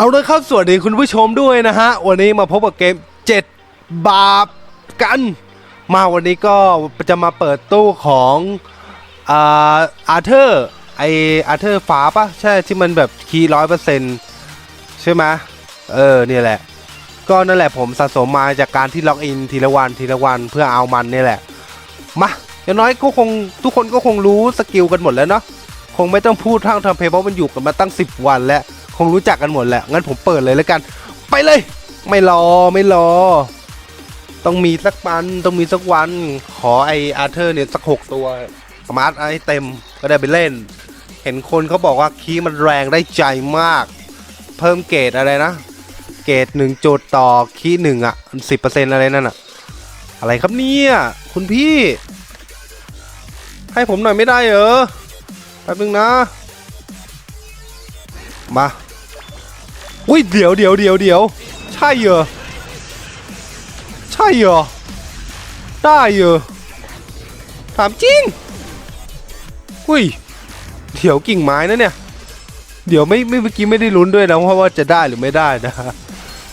เอาเลยครับสวัสดีคุณผู้ชมด้วยนะฮะ วันนี้มาพบกับเกม 7 บาปกัน มาวันนี้ก็จะมาเปิดตู้ของอาอาร์เธอร์ไออาร์เธอร์ฟ้าปะใช่ที่มันแบบคีย์ร้อยเปอร์เซ็นต์ใช่ไหมเออเนี่ยแหละ ก็นั่นแหละผมสะสมมาจากการที่ล็อกอินทีละวันทีละวันเพื่อเอามันเนี่ยแหละ มาอย่างน้อยก็คงทุกคนก็คงรู้สกิลกันหมดแล้วเนาะคงไม่ต้องพูดทั้งทำเพย์เพราะมันอยู่กันมาตั้ง 10 วันแล้ว งรู้จักกันหมดแหละ งั้นผมเปิดเลยแล้วกัน ไปเลย ไม่รอไม่รอ ต้องมีสักปันต้องมีสักวัน ขอไออาร์เธอร์เนี่ยสักหกตัวสมาร์ทไอเต็มก็ได้ไปเล่น เห็นคนเขาบอกว่าคีมันแรงได้ใจมาก เพิ่มเกรดอะไรนะ เกรดหนึ่งจุดต่อคีหนึ่งอะสิบเปอร์เซ็นต์อะไรนั่นอะ อะไรครับเนี่ยคุณพี่ ให้ผมหน่อยไม่ได้เหรอแป๊บนึงนะ มา อุ้ยเดี๋ยวเดี๋ยวเดี๋ยวเดี๋ยวใช่เหรอใช่เหรอได้เหรอถามจริงอุ้ยเดี๋ยวกิ่งไม้นะเนี่ย เดี๋ยวไม่ไม่เมื่อกี้ไม่ได้ลุ้นด้วยนะเพราะว่าจะได้หรือไม่ได้นะ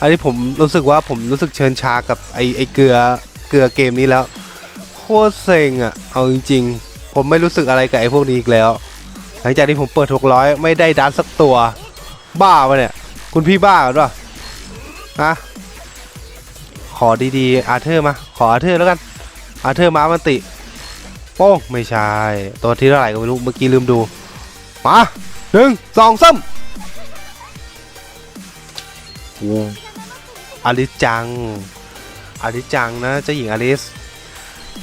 อันนี้ผมรู้สึกว่าผมรู้สึกเชิญชากับไอไอเกลือเกลือเกมนี้แล้วโคตรเซ็งอะเอาจริงๆ ผมไม่รู้สึกอะไรกับไอพวกนี้อีกแล้ว หลังจากที่ผมเปิด 600 ไม่ได้ดันสักตัว บ้าปะเนี่ย คุณพี่บ้ากันปะฮะขอดีๆอาร์เธอร์มา ขออาร์เธอร์แล้วกัน อาร์เธอร์มามันติ โป้งไม่ใช่ ตัวที่เท่าไหร่ก็ไม่รู้ เมื่อกี้ลืมดู มาหนึ่งสองสามโอ้อลิสจัง อลิสจังนะเจ้าหญิงอลิส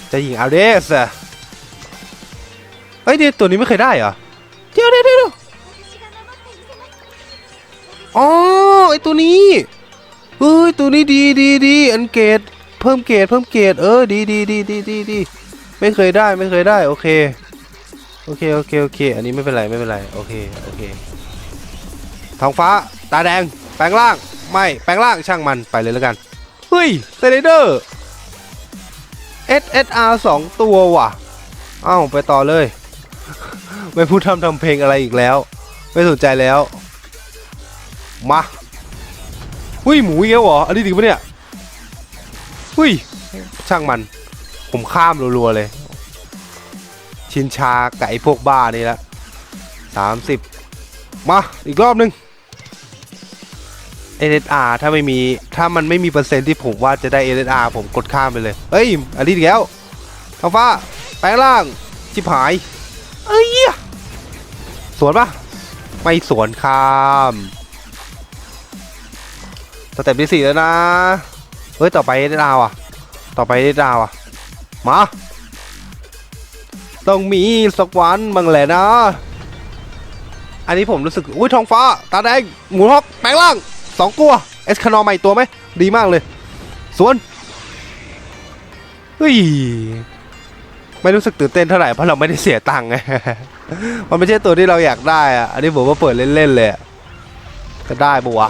เจ้าหญิงอลิสอะเฮ้ยเดี๋ยวตัวนี้ไม่เคยได้เหรอ ตัวนี้เฮ้ยตัวนี้ดีดีดีอันเกรดเพิ่มเกรดเพิ่มเกรดเออดีดีดีดีดีดีไม่เคยได้ไม่เคยได้โอเคโอเคโอเคโอเค อันนี้ไม่เป็นไรไม่เป็นไรโอเคโอเคทองฟ้าตาแดงแปลงร่างไม่แปลงร่างช่างมันไปเลยแล้วกันเฮ้ยเซเลเดอร์ SSR สองตัวว่ะเอ้าไปต่อเลย ไม่พูดทำทำเพลงอะไรอีกแล้ว ไม่สนใจแล้ว มา หุ้ยหมูอีกแล้วเหรอ อันนี้ดีปะเนี่ยหุ้ยช่างมัน ผมข้ามรัวๆเลย ชินชาไก่พวกบ้านี่ละสามสิบมาอีกรอบหนึง SSR ถ้าไม่มีถ้ามันไม่มีเปอร์เซ็นต์ที่ผมว่าจะได้ SSR ผมกดข้ามไปเลย เฮ้ย อันนี้อีกแล้วท้องฟ้าแปลงร่าง ชิบหาย เอ้ย สวนปะไม่สวนข้าม สเต็ปที่สี่แล้วนะ เฮ้ย ต่อไปได้ดาวอะ ต่อไปได้ดาวอะ มา ต้องมีสักวันบ้างแหละนะ อันนี้ผมรู้สึก อุ้ยทองฟ้า ตาแดง หมูฮอกแปลงร่างสองตัว เอสคานอใหม่ตัวไหม ดีมากเลย สวน เฮ้ย ไม่รู้สึกตื่นเต้นเท่าไหร่ เพราะเราไม่ได้เสียตังค์ไง มันไม่ใช่ตัวที่เราอยากได้อะอันนี้ผมว่าเปิดเล่นๆเลยอะก็ได้ปะวะ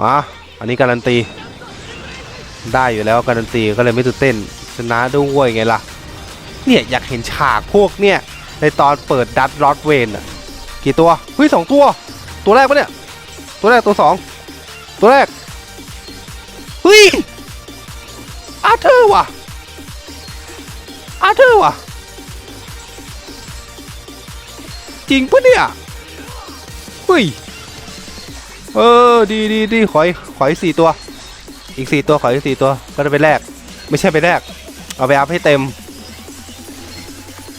มาอันนี้การันตี ได้อยู่แล้วการันตีก็เลยไม่ตื่นเต้นชนะด้วยไงล่ะ เนี่ยอยากเห็นฉากพวกเนี่ย ในตอนเปิดดัตรอดเวนอะกี่ตัวเฮ้ยสองตัว ตัวแรกปะเนี่ย ตัวแรกตัวสองตัวแรกเฮ้ยอาเธอร์ว่ะอาเธอร์ว่ะจริงปะเนี่ยเฮ้ย เออดีดีดีขออีกขออีกสี่ตัว อีกสี่ตัวขออีกสี่ตัวก็จะไปแลกไม่ใช่ไปแลกเอาไปอัพให้เต็ม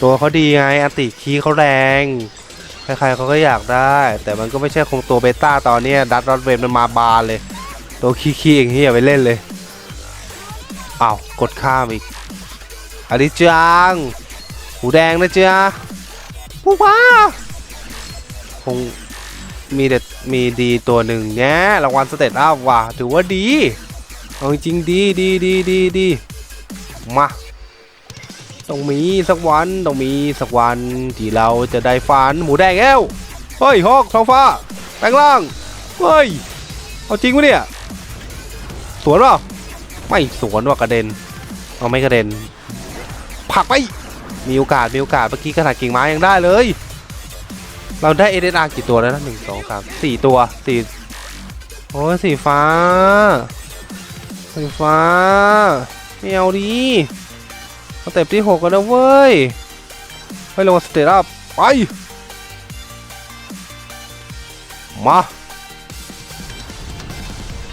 ตัวเขาดีไงอันติคีเขาแรงใครๆเขาก็อยากได้ แต่มันก็ไม่ใช่คงตัวเบต้าตอนเนี้ยดัตรอดเวนมันมาบานเลย ตัวคีย์ๆอย่างนี้อย่าไปเล่นเลยอ้าวกดข้ามอีกอดิจังหูแดงนะจ๊ะผู้ว่าคง มีเด็ดมีดีตัวหนึ่งแง่รางวัลสเตตอัพว่ะถือว่าดีเอาจริงดีดีดีดีดีมาต้องมีสักวันต้องมีสักวันที่เราจะได้ฟันหมูแดงแล้วเฮ้ยฮอกท้องฟ้าแปลงร่างเฮ้ยเอาจริงวะเนี่ยสวนเปล่าไม่สวนว่ากระเด็นเอาไม่กระเด็นผักไปมีโอกาสมีโอกาสเมื่อกี้กระถางกิ่งไม้ยังได้เลย เราได้เอเดอากี่ตัวแล้วนะหนึ่งสองสามสี่ตัวสี่โอ้ยสีฟ้า สีฟ้าไม่เอาดีสเต็ปที่หกกันแล้วเว้ยไปลงสเตปอัพไป มา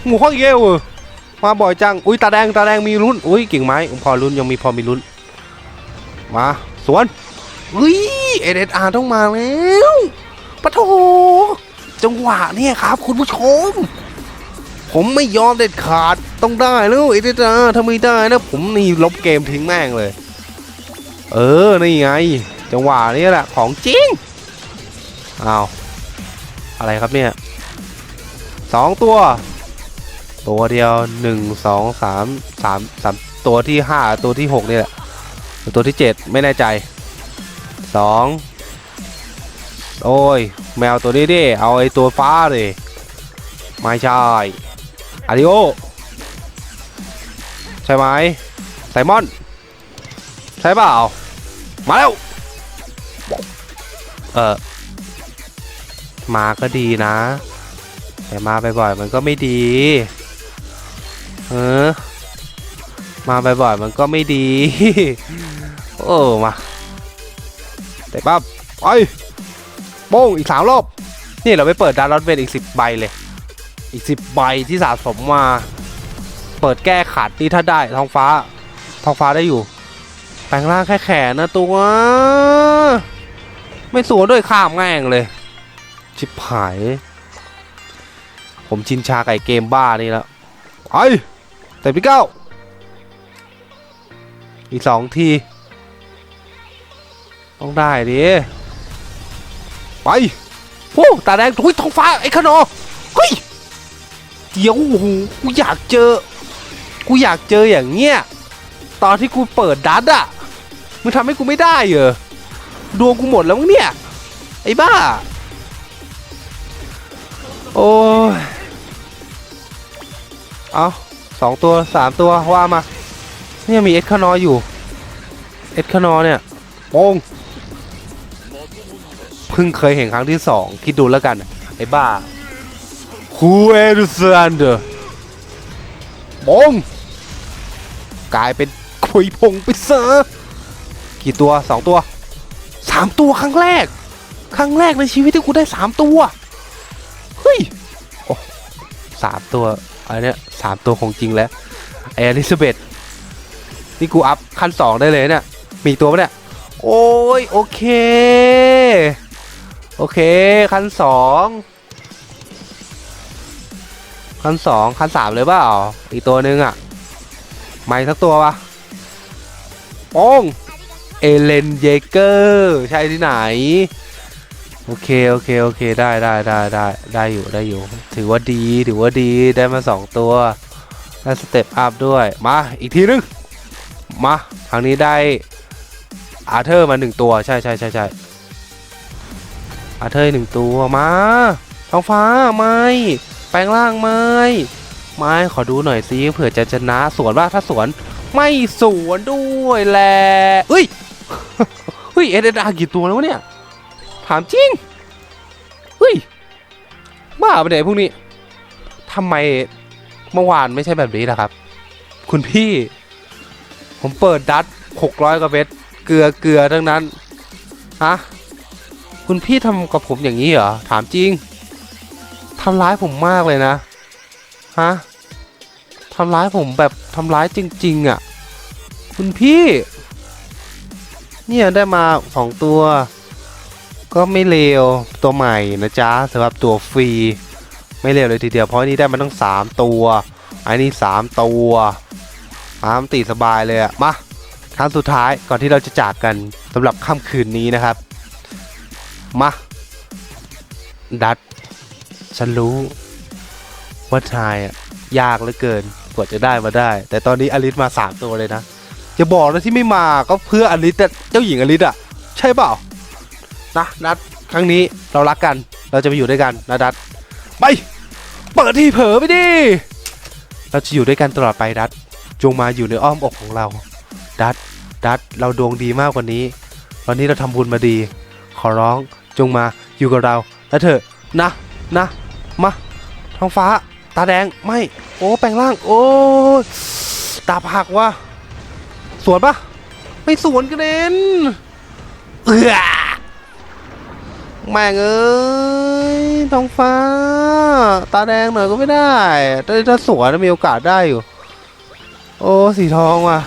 หมูข้อเยวมาบ่อยจัง อุ้ยตาแดงตาแดงมีลุ้น อุ้ยกิ่งไม้พอลุ้นยังมีพอมีลุ้น มา สวนอุ้ย เอเดอาร์ต้องมาแล้วปะโถจังหวะเนี่ยครับ คุณผู้ชม ผมไม่ยอมเด็ดขาดต้องได้แล้วเอเดอาร์ถ้าไม่ได้นะ ผมนี่ลบเกมทิ้งแม่งเลย เออ นี่ไง จังหวะนี้แหละของจริงอ้าวอะไรครับเนี่ยสองตัว ตัวเดียวหนึ่งสองสามสามสามตัวที่ห้าตัวที่หกนี่แหละตัวที่เจ็ดไม่แน่ใจ สองโอ้ย แมวตัวนี้ดิ เอาไอ้ตัวฟ้าดิไม่ใช่อาริโอ ใช่ไหมไซมอน ใช่เปล่า มาแล้ว เออมาก็ดีนะ แต่มาบ่อยๆมันก็ไม่ดี เออ มาบ่อยๆมันก็ไม่ดี โอ้ มา แต่ปั๊บไปโป้งอีกสามรอบ นี่เราไปเปิดดาร์ลอตเวนอีกสิบใบเลย อีกสิบใบที่สะสมมา เปิดแก้ขัดนี่ถ้าได้ท้องฟ้าท้องฟ้าได้อยู่ แปลงร่างแค่แขนนะตัว ไม่สวนด้วยข้ามแง่งเลย ชิบหาย ผมชินชาไก่เกมบ้านี่แล้วไอ้แต่พี่เก้า อีกสองที ต้องได้ดิไปโอ้ตาแดงทุยท้องฟ้าไอ้ขนอเฮ้ยเดี๋ยวโอ้โหกูอยากเจอ กูอยากเจออย่างเงี้ยตอนที่กูเปิดดัตอะมึงทำให้กูไม่ได้เหรอดวงกูหมดแล้วมั้งเนี่ยไอ้บ้า โอ้ยเอาสองตัวสามตัวว่ามาเนี่ยมีเอ็ดคานออยู่ เอ็ดคานอเนี่ยโป้งเพิ่งเคยเห็นครั้งที่สองคิดดูแล้วกัน ไอ้บ้าคูเอรูซันเดอร์โป้งกลายเป็นคุยพงไปซะกี่ตัวสองตัวสามตัวครั้งแรก ครั้งแรกในชีวิตที่กูได้สามตัว เฮ้ยโอ้สามตัวอันเนี้ยสามตัวของจริงแล้วไออลิซาเบธนี่กูอัพขั้นสองได้เลยเนี่ยมีตัวปะเนี่ย โอ้ย โอเค โอเคขั้นสองขั้นสองขั้นสามเลยเปล่าอีกตัวหนึงอะไม่สักตัวปะโป้งเอเลนเยเกอร์ใช่ที่ไหน โอเค โอเค โอเค ได้ได้ได้ได้ได้อยู่ได้อยู่ ถือว่าดีถือว่าดีได้มาสองตัวได้สเต็ปอัพด้วย มา อีกทีนึง มาครั้งนี้ได้อาเธอร์มาหนึ่งตัว ใช่ใช่ใช่ใช่ อาเธอร์หนึ่งตัวมาท้องฟ้าไม่แปลงร่างไม่ไม่ขอดูหน่อยสิเผื่อจะชนะสวนว่าถ้าสวนไม่สวนด้วยแหละเฮ้ยเฮ้ยเอเดดากี่ตัวแล้วเนี่ยถามจริงเฮ้ยบ้าไปไหนพวกนี้ทำไมเมื่อวานไม่ใช่แบบนี้ล่ะครับ คุณพี่ ผมเปิดดัตหกร้อยกว่าเม็ดเกลือเกลือทั้งนั้นฮะ คุณพี่ทำกับผมอย่างนี้เหรอ ถามจริงทำร้ายผมมากเลยนะ ฮะทำร้ายผมแบบทำร้ายจริง ๆอะ คุณพี่ เนี่ยได้มาสองตัว ก็ไม่เลวตัวใหม่นะจ๊ะสำหรับตัวฟรี ไม่เลวเลยทีเดียวเพราะนนี้ได้มาตั้ง3ตัวอันนี้3ตัวตามตีสบายเลยอะมาครั้งสุดท้ายก่อนที่เราจะจากกันสำหรับค่ำคืนนี้นะครับ มา ดัด ฉันรู้ ว่าทายอะยากเหลือเกิน กว่าจะได้มาได้ แต่ตอนนี้อลิสมา3ตัวเลยนะจะบอกนะที่ไม่มาก็เพื่ออลิสเจ้าหญิงอลิสอะใช่เปล่านะนัดครั้งนี้เรารักกัน เราจะไปอยู่ด้วยกันนะดัดไป เปิดที่เผลอไปดิ เราจะอยู่ด้วยกันตลอดไปดัด จงมาอยู่ในอ้อมอกของเรา ดัด ดัด เราดวงดีมากกว่านี้ วันนี้เราทำบุญมาดี ขอร้อง จงมาอยู่กับเราแล้วเถอะนะนะมาท้องฟ้า ตาแดงไม่โอ้แปลงร่าง โอ้ตาผักวะสวนปะไม่สวนกระเด็นเอือแม่งเอ้ยท้องฟ้า ตาแดงหน่อยก็ไม่ได้แต่ถ้าสวนมีโอกาสได้อยู่ โอ้สีทองว่ะ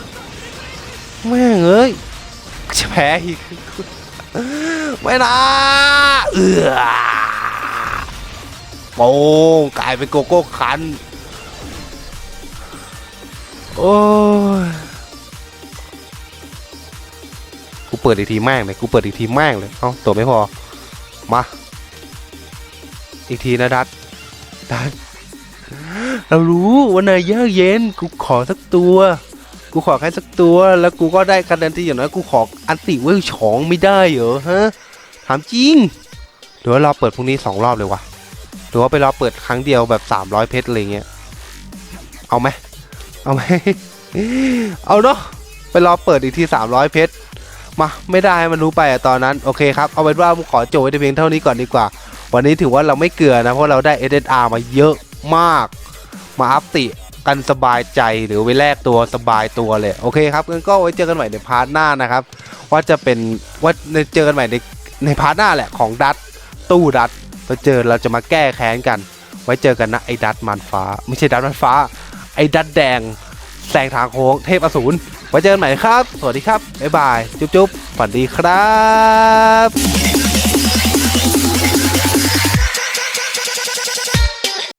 แม่งเอ้ยแพ้อีก ไม่นะเอือโป้งกลายเป็นโกโก้คัน โอ้ย กูเปิดอีกทีแม่งเลย กูเปิดอีกทีแม่งเลย เอ้า ตัวไม่พอ มา อีกทีนะดัดดัดเรารู้ว่านายยากเย็น กูขอสักตัว กูขอแค่สักตัว แล้วกูก็ได้คะแนนที่อย่างน้อย กูขออันติเวลฉองไม่ได้เหรอฮะ ถามจริงหรือว่าเราเปิดพรุ่งนี้สองรอบเลยวะหรือว่าไปรอเปิดครั้งเดียวแบบ300เพชรอะไรเงี้ยเอาไหมเอาไหมเอาเนาะไปรอเปิดอีกที300เพชรมาไม่ได้ให้มันรู้ไปอะตอนนั้นโอเคครับเอาเป็นว่าผมขอโจทย์ไว้เพียงเท่านี้ก่อนดีกว่า วันนี้ถือว่าเราไม่เกลือนะเพราะเราได้ SSR มาเยอะมาก มาอัพติกันสบายใจหรือไว้แลกตัวสบายตัวเลยโอเคครับงั้นก็ไว้เจอกันใหม่ในพาร์ทหน้านะครับ ว่าจะเป็นว่าเจอกันใหม่ใน ในพาร์ทหน้าแหละของดัตตู้ดัตเราเจอเราจะมาแก้แค้นกัน ไว้เจอกันนะไอ้ดัตมันฟ้า ไม่ใช่ดัตมันฟ้า ไอ้ดัตแดงแสงทางโค้งเทพอสูรไว้เจอกันใหม่ครับ สวัสดีครับ บ๊ายบาย จุ๊บๆ ฝันดีครับ